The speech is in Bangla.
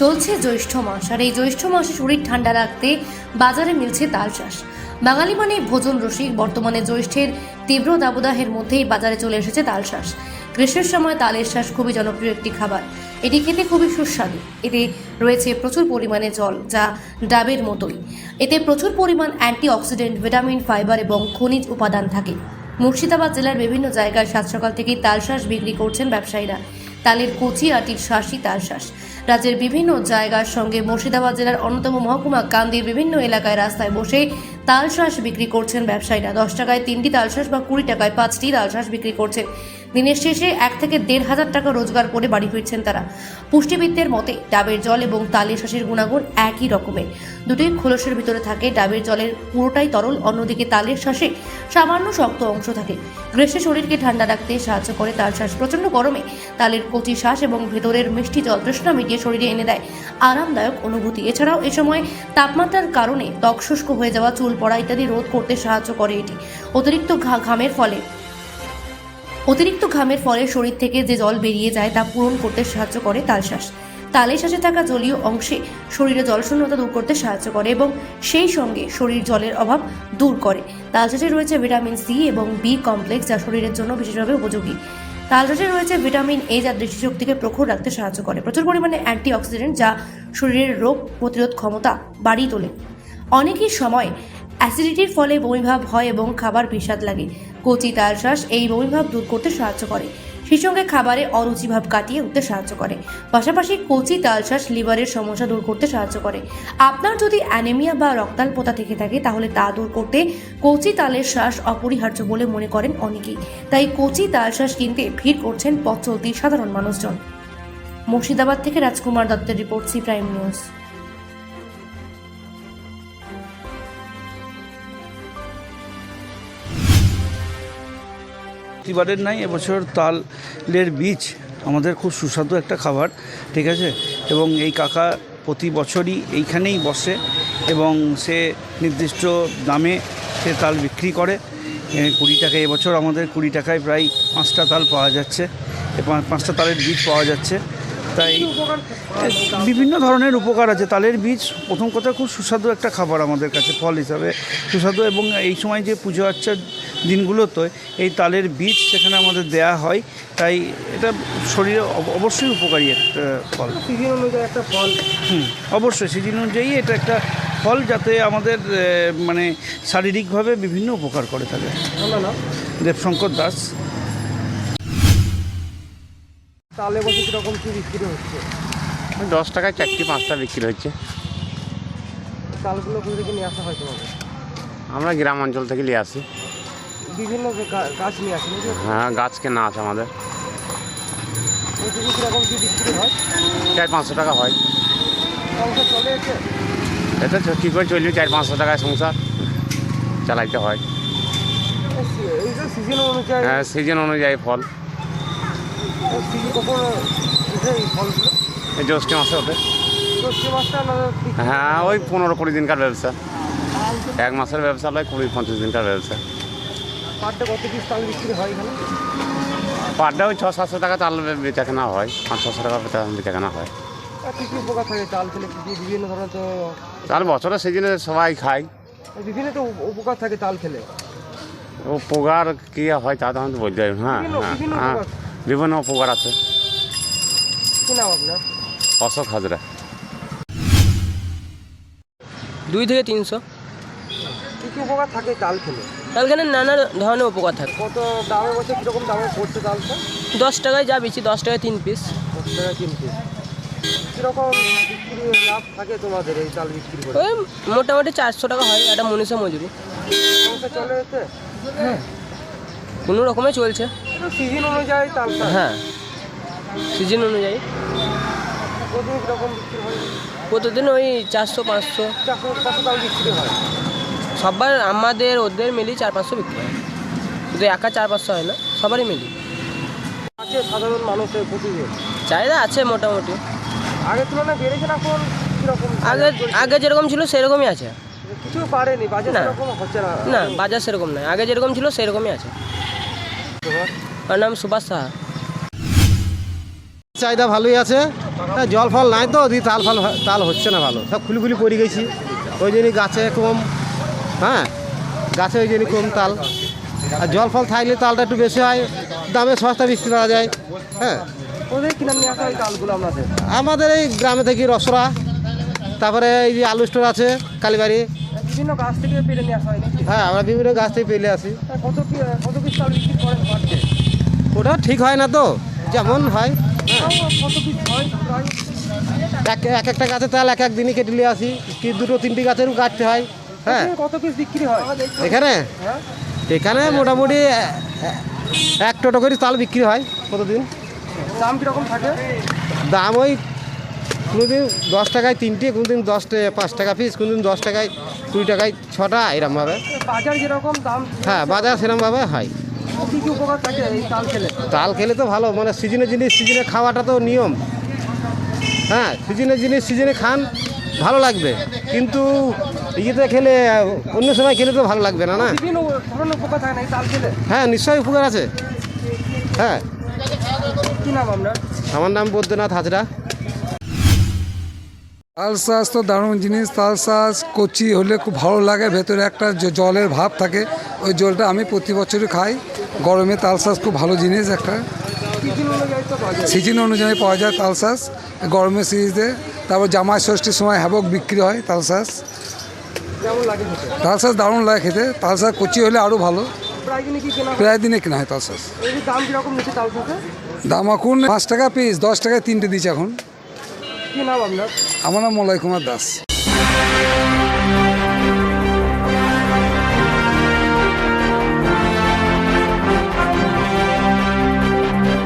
চলছে জ্যৈষ্ঠ মাস, আর এই জ্যৈষ্ঠ মাসে শরীর ঠান্ডা রাখতে বাজারে মিলছে তাল চাষ। বাঙালি মানে ভোজন রসিক, বর্তমানে জ্যৈষ্ঠের তীব্র দাবদাহের মধ্যেই বাজারে চলে এসেছে তাল শ্বাস গ্রীষ্মের সময় তালের শ্বাস খুবই জনপ্রিয় একটি খাবার। এটি খেতে খুবই সুস্বাদু। এতে রয়েছে প্রচুর পরিমাণে জল, যা ডাবের মতোই। এতে প্রচুর পরিমাণ অ্যান্টিঅক্সিডেন্ট, ভিটামিন, ফাইবার এবং খনিজ উপাদান থাকে। মুর্শিদাবাদ জেলার বিভিন্ন জায়গায় সাত সকাল থেকেই তালশ্বাস বিক্রি করছেন ব্যবসায়ীরা। তালের কচি আটির শাসি তার শ্বাস রাজ্যের বিভিন্ন জায়গার সঙ্গে মুর্শিদাবাদ জেলার অন্যতম মহকুমা কান্দির বিভিন্ন এলাকায় রাস্তায় বসে তালশ্বাস বিক্রি করছেন ব্যবসায়ীরা। দশ টাকায় তিনটি তালশ্বাস বা কুড়ি টাকায় পাঁচটি তালশ্বাস বিক্রি করছেন। দিনের শেষে এক থেকে দেড় হাজার টাকা রোজগার করে বাড়ি ফিরছেন তারা। পুষ্টিবিদদের মতে, ডাবের জল এবং তালের শ্বাসের গুণাগুণ একই রকমের। দুটোই খোলসের ভিতরে থাকে, ডাবের জলের পুরোটাই তরল, অন্যদিকে তালের শ্বাসে সামান্য শক্ত অংশ থাকে। গ্রীষ্মে শরীরকে ঠান্ডা রাখতে সাহায্য করে তার শ্বাস। প্রচণ্ড গরমে তালের কচি শ্বাস এবং ভেতরের মিষ্টি জল তৃষ্ণা মিটিয়ে শরীরে এনে দেয়। আরামদায়ক অনুভূতি। এছাড়াও এ সময় তাপমাত্রার কারণে ত্বক শুষ্ক হয়ে যাওয়া, চুল পড়া ইত্যাদি রোধ করতে সাহায্য করে এটি। অতিরিক্ত ঘামের ফলে অতিরিক্ত ঘামের ফলে শরীর থেকে যে জল বেরিয়ে যায় তা পূরণ করতে সাহায্য করে তালশ্বাস। তালের শ্বাসে থাকা জলীয় অংশে শরীরে জলশূন্যতা দূর করতে সাহায্য করে এবং সেই সঙ্গে শরীর জলের অভাব দূর করে। তালশ্বাসে রয়েছে ভিটামিন সি এবং বি কমপ্লেক্স যা শরীরের জন্য বিশেষভাবে উপযোগী। তালশ্বাসে রয়েছে ভিটামিন এ যা দৃষ্টিশক্তিকে প্রখর রাখতে সাহায্য করে। প্রচুর পরিমাণে অ্যান্টিঅক্সিডেন্ট যা শরীরের রোগ প্রতিরোধ ক্ষমতা বাড়িয়ে তোলে। অনেকই সময় অ্যাসিডিটির ফলে বমিভাব হয় এবং খাবার বিস্বাদ লাগে। কচি তালশ্বাস এই বমিভাব দূর করতে সাহায্য করে। সেই সঙ্গে খাবারে অরুচি ভাব কাটিয়ে উঠতে সাহায্য করে। পাশাপাশি কচি তালশ্বাস লিভারের সমস্যা দূর করতে সাহায্য করে। আপনার যদি অ্যানেমিয়া বা রক্তাল্পতা থেকে থাকে, তাহলে তা দূর করতে কচি তালের শ্বাস অপরিহার্য বলে মনে করেন অনেকেই। তাই কচি তালশ্বাস কিনতে ভিড় করছেন পথ চলতি সাধারণ মানুষজন। মুর্শিদাবাদ থেকে রাজকুমার দত্তের রিপোর্ট সি প্রাইম নিউজ। প্রতিবারের নাই এবছর তালের বীজ, আমাদের খুব সুস্বাদু একটা খাবার, ঠিক আছে? এবং এই কাকা প্রতি বছরই এইখানেই বসে এবং সে নির্দিষ্ট দামে সে তাল বিক্রি করে। কুড়ি টাকা, এবছর আমাদের কুড়ি টাকায় প্রায় পাঁচটা তাল পাওয়া যাচ্ছে। পাঁচটা তালের বীজ পাওয়া যাচ্ছে। তাই বিভিন্ন ধরনের উপকার আছে। তালের বীজ প্রথম কথা খুব সুস্বাদু একটা খাবার আমাদের কাছে ফল হিসাবে সুস্বাদু এবং এই সময় যে পুজো আর্চার দিনগুলোতে এই তালের বীজ সেখানে আমাদের দেয়া হয়। তাই এটা শরীরে অব- অবশ্যই উপকারী একটা ফল। সিজন অনুযায়ী একটা ফল। হুম অবশ্যই সিজন অনুযায়ী এটা একটা ফল যাতে আমাদের মানে শারীরিকভাবে বিভিন্ন উপকার করে থাকে দেবশঙ্কর দাস। তালে বসে কীরকম কী বিক্রি হচ্ছে? দশ টাকায় চারটি পাঁচটা বিক্রি হচ্ছে। চালগুলো কোথা থেকে নিয়ে আসা হয় তোমাকে আমরা গ্রাম অঞ্চল থেকে নিয়ে আসি। বিভিন্ন গাছ নিয়ে আসে হ্যাঁ গাছ কেনা আছে আমাদের। কীরকম কী বিক্রি হয়? চার পাঁচশো টাকা হয়। সংসার চলে এসে এটা তো কী করে চলবে? চার পাঁচশো টাকায় সংসার চালাইতে হয়। এই সিজন অনুযায়ী হ্যাঁ সিজন অনুযায়ী ফল। এই জ্যৈষ্ঠ মাসে ওঠে হ্যাঁ ওই পনেরো কুড়ি দিনকার ব্যবসা। এক মাসের ব্যবসা নয়, কুড়ি পঁচিশ দিনকার ব্যবসা। পার ডে কত পিস তাল বিক্রি হয় ওই ছ সাতশো টাকা তাল বেচা কেনা হয়। পাঁচ ছশো টাকা বেচা কেনা হয়। কী কী উপকার তাল বছরের সিজনে সবাই খায়। বিভিন্ন তো উপকার থাকে তাল খেলে ও পোগার কী হয় তা তো আমি বলতে হ্যাঁ হ্যাঁ। বিভিন্ন হ্যাঁ উপকার। আছে। কী নাম আপনার? অশোক হাজরা। দুই থেকে তিনশো। কী কী উপকার থাকে তাল খেলে? এখানে নানা ধরনের উপকার থাকে। কত দামে বলছে? কীরকম দামে পড়ছে তালটা দশ টাকায় যা বেশি দশ টাকায় তিন পিস দশ টাকা কিনতে কীরকম বিক্রি লাভ থাকে তোমাদের এই চাল বিক্রি করে? ওই মোটামুটি চারশো টাকা হয় একটা মনীষা মজুরি। সংসার চলে যেতে কোনো রকমে চলছে। সিজন অনুযায়ী চালটা হ্যাঁ সিজন অনুযায়ী। প্রতিদিন কীরকম বিক্রি হয়? প্রতিদিন ওই চারশো পাঁচশো। চারশো পাঁচশো চাল বিক্রি হয়? সবার আমাদের ওদের মিলি চার পাঁচশো বিক্রি হয়। শুধু একা চার পাঁচশো হয় না সবারই মিলি। আছে সাধারণ মানুষের প্রতিদিন? চাহিদা আছে মোটামুটি। আগের তুলনায় বেড়েছে না এখন কীরকম? আগে আগে যেরকম ছিল সেরকমই আছে। কিছু বাড়েনি বাজেট না। সেরকম হচ্ছে না। না বাজার সেরকম নয় আগে যেরকম ছিল সেরকমই আছে। আমার নাম সুভাষ সাহা। চাহিদা ভালোই আছে। হ্যাঁ জল ফল নাই তো দি তাল ফাল তাল হচ্ছে না ভালো। সব খুলি খুলি পড়ে গেছি। ওই জন্যই গাছে কম। হ্যাঁ গাছে ওই জন্যই কম তাল। আর জল ফল থাকলে তালটা একটু বেশি হয়। দামে সস্তা বিক্রি করা যায়। হ্যাঁ। আমাদের এই গ্রামে থেকে রসরা তারপরে এই যে আলু স্টোর আছে কালীবাড়ি। বিভিন্ন গাছ থেকে পেরে নিয়ে আসা হয় হ্যাঁ আমরা বিভিন্ন গাছ থেকে পেলে আসি। কত কত পিস তাল বিক্রি করেন পারছে ওটা ঠিক হয় না তো? যেমন হয়। হয়। এক এক একটা গাছে তাল এক এক দিনই কেটে নিয়ে আসি। কি দুটো তিনটি গাছেরও কাটতে হয়। হ্যাঁ। কত পিস বিক্রি হয়? এখানে? হ্যাঁ। এখানে মোটামুটি এক টোটো করে তাল বিক্রি হয় প্রতিদিন। দাম কীরকম থাকে? দাম ওই কোনোদিন দশ টাকায় তিনটে কোনোদিন দশ পাঁচ টাকা পিস কোনোদিন দশ টাকায় কুড়ি টাকায় ছটা এরমভাবে বাজার যেরকম দাম হ্যাঁ বাজার সেরমভাবে হয়। তাল খেলে? তো ভালো মানে সিজনের জিনিস সিজনে খাওয়াটা তো নিয়ম। হ্যাঁ সিজনের জিনিস সিজনে খান ভালো লাগবে। কিন্তু ইয়েতে খেলে অন্য সময় খেলে তো ভালো লাগবে না না? হ্যাঁ নিশ্চয়ই উপকার আছে। হ্যাঁ। আমার নাম বৈদ্যনাথ হাজরা। তাল শাঁস তো দারুণ জিনিস। তাল শাঁস কচি হলে খুব ভালো লাগে। ভেতরে একটা জলের ভাব থাকে। ওই জলটা আমি প্রতি বছরই খাই। গরমে তাল শাঁস খুব ভালো জিনিস একটা। সিজন অনুযায়ী পাওয়া যায় তাল শাঁস গরমের সিরিজে তারপর জামাই ষষ্ঠীর সময় হ্যাবক বিক্রি হয় তাল শাঁস তাল শাঁস দারুণ লাগে খেতে। তাল শাঁস কচি হলে আরও ভালো। প্রায় দিনে কেনা হয়? তাল শাঁস দাম এখন পাঁচ টাকা পিস দশ টাকায় তিনটে দিচ্ছে এখন। কি নাম আপনার? আমার নাম মলয় কুমার দাস।